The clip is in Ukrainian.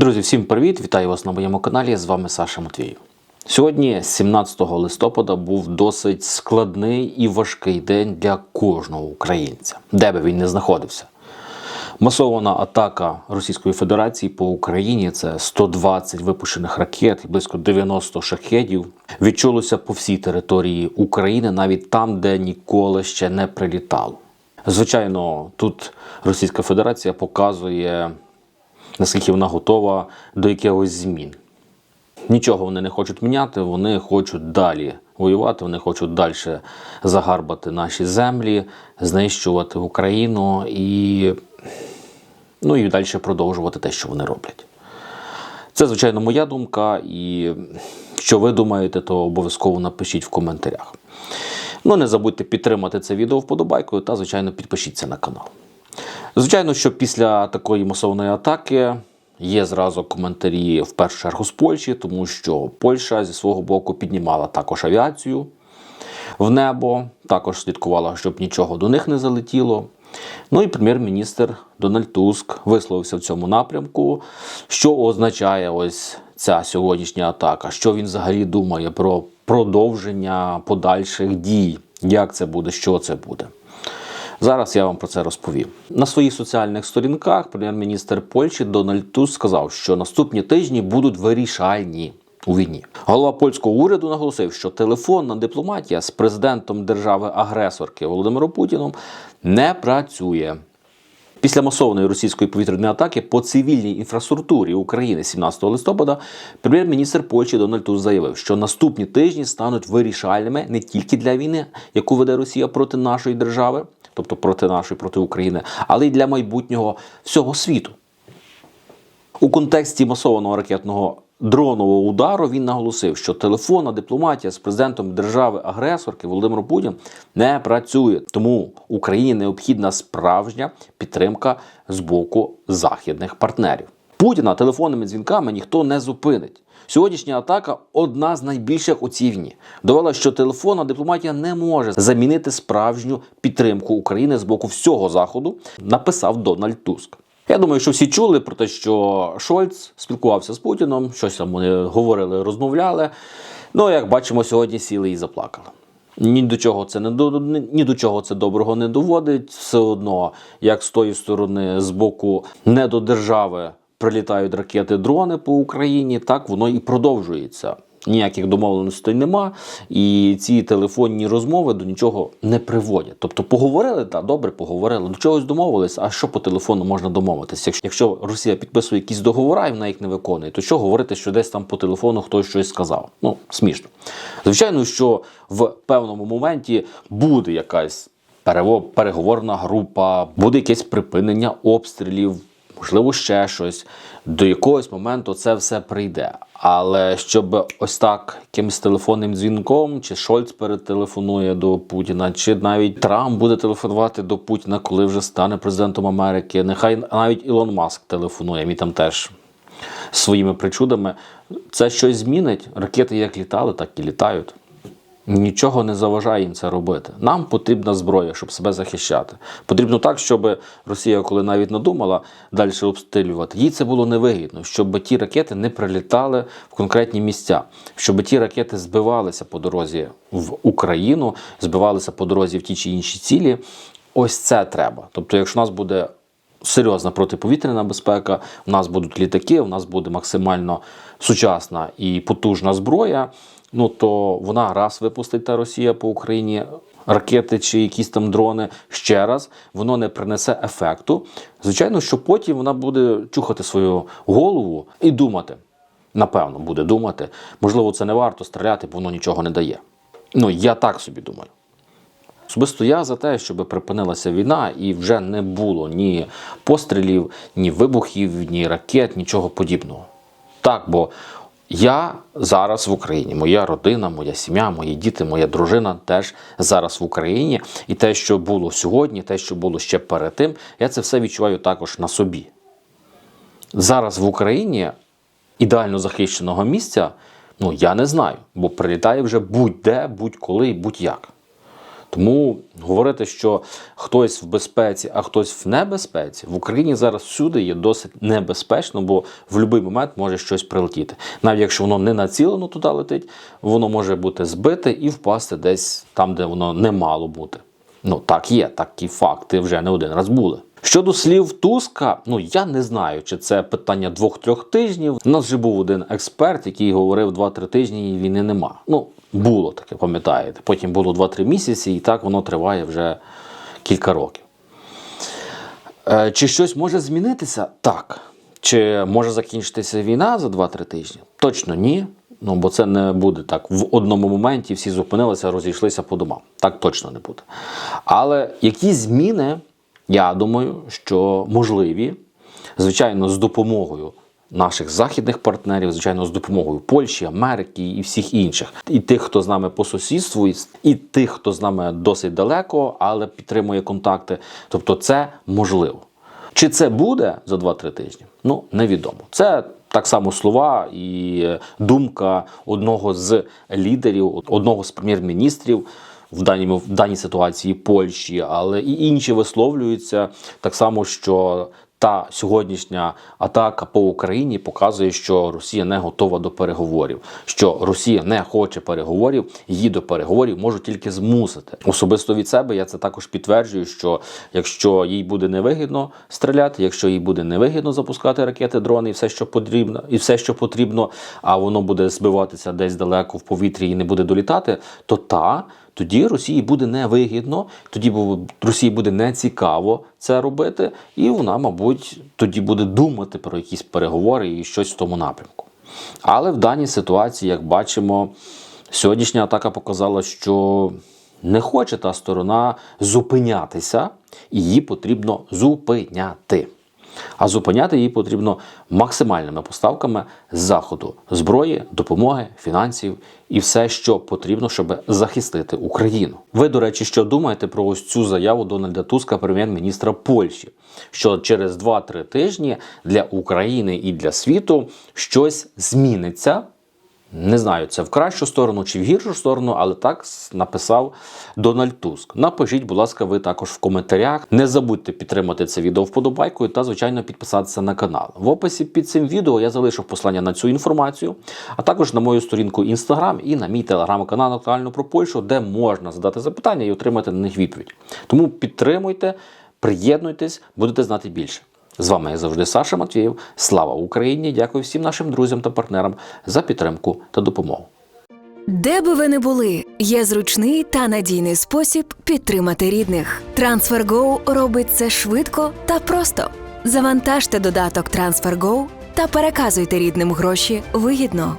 Друзі, всім привіт! Вітаю вас на моєму каналі. З вами Саша Матвіїв. Сьогодні, 17 листопада, був досить складний і важкий день для кожного українця, де би він не знаходився. Масована атака Російської Федерації по Україні це 120 випущених ракет близько 90 шахедів. Відчулося по всій території України, навіть там, де ніколи ще не прилітало. Звичайно, тут Російська Федерація показує, наскільки вона готова до якихось змін. Нічого вони не хочуть міняти, вони хочуть далі воювати, вони хочуть далі загарбати наші землі, знищувати Україну і, ну, і далі продовжувати те, що вони роблять. Це, звичайно, моя думка, і що ви думаєте, то обов'язково напишіть в коментарях. Ну, не забудьте підтримати це відео вподобайкою та, звичайно, підпишіться на канал. Звичайно, що після такої масовної атаки є зразу коментарі в першу чергу з Польщі, тому що Польща зі свого боку піднімала також авіацію в небо, також слідкувала, щоб нічого до них не залетіло. Ну і прем'єр-міністр Дональд Туск висловився в цьому напрямку, що означає ось ця сьогоднішня атака, що він взагалі думає про продовження подальших дій, як це буде, що це буде. Зараз я вам про це розповім. На своїх соціальних сторінках прем'єр-міністр Польщі Дональд Туск сказав, що наступні тижні будуть вирішальні у війні. Голова польського уряду наголосив, що телефонна дипломатія з президентом держави-агресорки Володимиром Путіном не працює. Після масованої російської повітряної атаки по цивільній інфраструктурі України 17 листопада прем'єр-міністр Польщі Дональд Туск заявив, що наступні тижні стануть вирішальними не тільки для війни, яку веде Росія проти нашої держави, тобто проти нашої, проти України, але й для майбутнього всього світу. У контексті масованого ракетного дронового удару він наголосив, що телефонна дипломатія з президентом держави-агресорки Володимиром Путін не працює. Тому Україні необхідна справжня підтримка з боку західних партнерів. Путіна телефонними дзвінками ніхто не зупинить. Сьогоднішня атака одна з найбільших у цій. Довела, що телефонна дипломатія не може замінити справжню підтримку України з боку всього заходу, написав Дональд Туск. Я думаю, що всі чули про те, що Шольц спілкувався з Путіном, щось там вони говорили, розмовляли. Ну, як бачимо, сьогодні сіли і заплакали. Ні до чого це не до ні до чого це доброго не доводить. Все одно, як з тої сторони, з боку не до держави прилітають ракети, дрони по Україні, так воно і продовжується. Ніяких домовленостей нема, і ці телефонні розмови до нічого не приводять. Тобто поговорили, так, добре, поговорили, до чогось домовились. А що по телефону можна домовитися? Якщо Росія підписує якісь договори і вона їх не виконує, то що говорити, що десь там по телефону хтось щось сказав? Ну смішно. Звичайно, що в певному моменті буде якась переговорна група, буде якесь припинення обстрілів можливо, ще щось. До якогось моменту це все прийде. Але щоб ось так якимось телефонним дзвінком, чи Шольц перетелефонує до Путіна, чи навіть Трамп буде телефонувати до Путіна, коли вже стане президентом Америки. Нехай навіть Ілон Маск телефонує, мій там теж своїми причудами. Це щось змінить. Ракети як літали, так і літають. Нічого не заважає їм це робити. Нам потрібна зброя, щоб себе захищати. Потрібно так, щоб Росія, коли навіть надумала далі обстрілювати, їй це було невигідно, щоб ті ракети не прилітали в конкретні місця, щоб ті ракети збивалися по дорозі в Україну, збивалися по дорозі в ті чи інші цілі. Ось це треба. Тобто, якщо у нас буде серйозна протиповітряна безпека, у нас будуть літаки, у нас буде максимально сучасна і потужна зброя ну то вона раз випустить та Росія по Україні ракети чи якісь там дрони ще раз, воно не принесе ефекту. Звичайно, що потім вона буде чухати свою голову і думати. Напевно, буде думати. Можливо, це не варто стріляти, бо воно нічого не дає. Ну, я так собі думаю. Особисто я за те, щоб припинилася війна і вже не було ні пострілів, ні вибухів, ні ракет, нічого подібного. Так, бо я зараз в Україні, моя родина, моя сім'я, мої діти, моя дружина теж зараз в Україні. І те, що було сьогодні, те, що було ще перед тим, я це все відчуваю також на собі. Зараз в Україні ідеально захищеного місця, ну я не знаю, бо прилітає вже будь-де, будь-коли будь-як. Тому говорити, що хтось в безпеці, а хтось в небезпеці, в Україні зараз всюди є досить небезпечно, бо в будь-який момент може щось прилетіти. Навіть якщо воно не націлено туди летить, воно може бути збите і впасти десь там, де воно не мало бути. Ну так є, такі факти вже не один раз були. Щодо слів Туска, ну я не знаю, чи це питання двох-трьох тижнів. У нас вже був один експерт, який говорив два-три тижні, і війни нема. Ну, було таке, пам'ятаєте. Потім було 2-3 місяці, і так воно триває вже кілька років. Е, Чи щось може змінитися? Так. Чи може закінчитися війна за 2-3 тижні? Точно ні. Ну, бо це не буде так. В одному моменті всі зупинилися, розійшлися по домам. Так точно не буде. Але які зміни, я думаю, що можливі, звичайно, з допомогою наших західних партнерів, звичайно, з допомогою Польщі, Америки і всіх інших, і тих, хто з нами по сусідству, і- тих, хто з нами досить далеко, але підтримує контакти. Тобто, це можливо. Чи це буде за 2-3 тижні? Ну, невідомо. Це так само слова і думка одного з лідерів, одного з прем'єр-міністрів в даній, в даній ситуації Польщі, але і інші висловлюються так само, що та сьогоднішня атака по Україні показує, що Росія не готова до переговорів, що Росія не хоче переговорів, її до переговорів можуть тільки змусити. Особисто від себе я це також підтверджую, що якщо їй буде невигідно стріляти, якщо їй буде невигідно запускати ракети, дрони і все, що потрібно, і все, що потрібно, а воно буде збиватися десь далеко в повітрі і не буде долітати, то та. Тоді Росії буде невигідно, тоді Росії буде нецікаво це робити, і вона, мабуть, тоді буде думати про якісь переговори і щось в тому напрямку. Але в даній ситуації, як бачимо, сьогоднішня атака показала, що не хоче та сторона зупинятися, і її потрібно зупиняти. А зупиняти її потрібно максимальними поставками заходу зброї, допомоги, фінансів і все, що потрібно, щоб захистити Україну. Ви, до речі, що думаєте про ось цю заяву Дональда Туска, прем'єр-міністра Польщі, що через 2-3 тижні для України і для світу щось зміниться. Не знаю, це в кращу сторону чи в гіршу сторону, але так написав Дональд Туск. Напишіть, будь ласка, ви також в коментарях. Не забудьте підтримати це відео вподобайкою та, звичайно, підписатися на канал. В описі під цим відео я залишив послання на цю інформацію, а також на мою сторінку Instagram і на мій телеграм-канал актуально про Польщу, де можна задати запитання і отримати на них відповідь. Тому підтримуйте, приєднуйтесь, будете знати більше. З вами, як завжди, Саша Матвієв. Слава Україні! Дякую всім нашим друзям та партнерам за підтримку та допомогу. Де би ви не були, є зручний та надійний спосіб підтримати рідних. TransferGo робить це швидко та просто. Завантажте додаток TransferGo та переказуйте рідним гроші вигідно.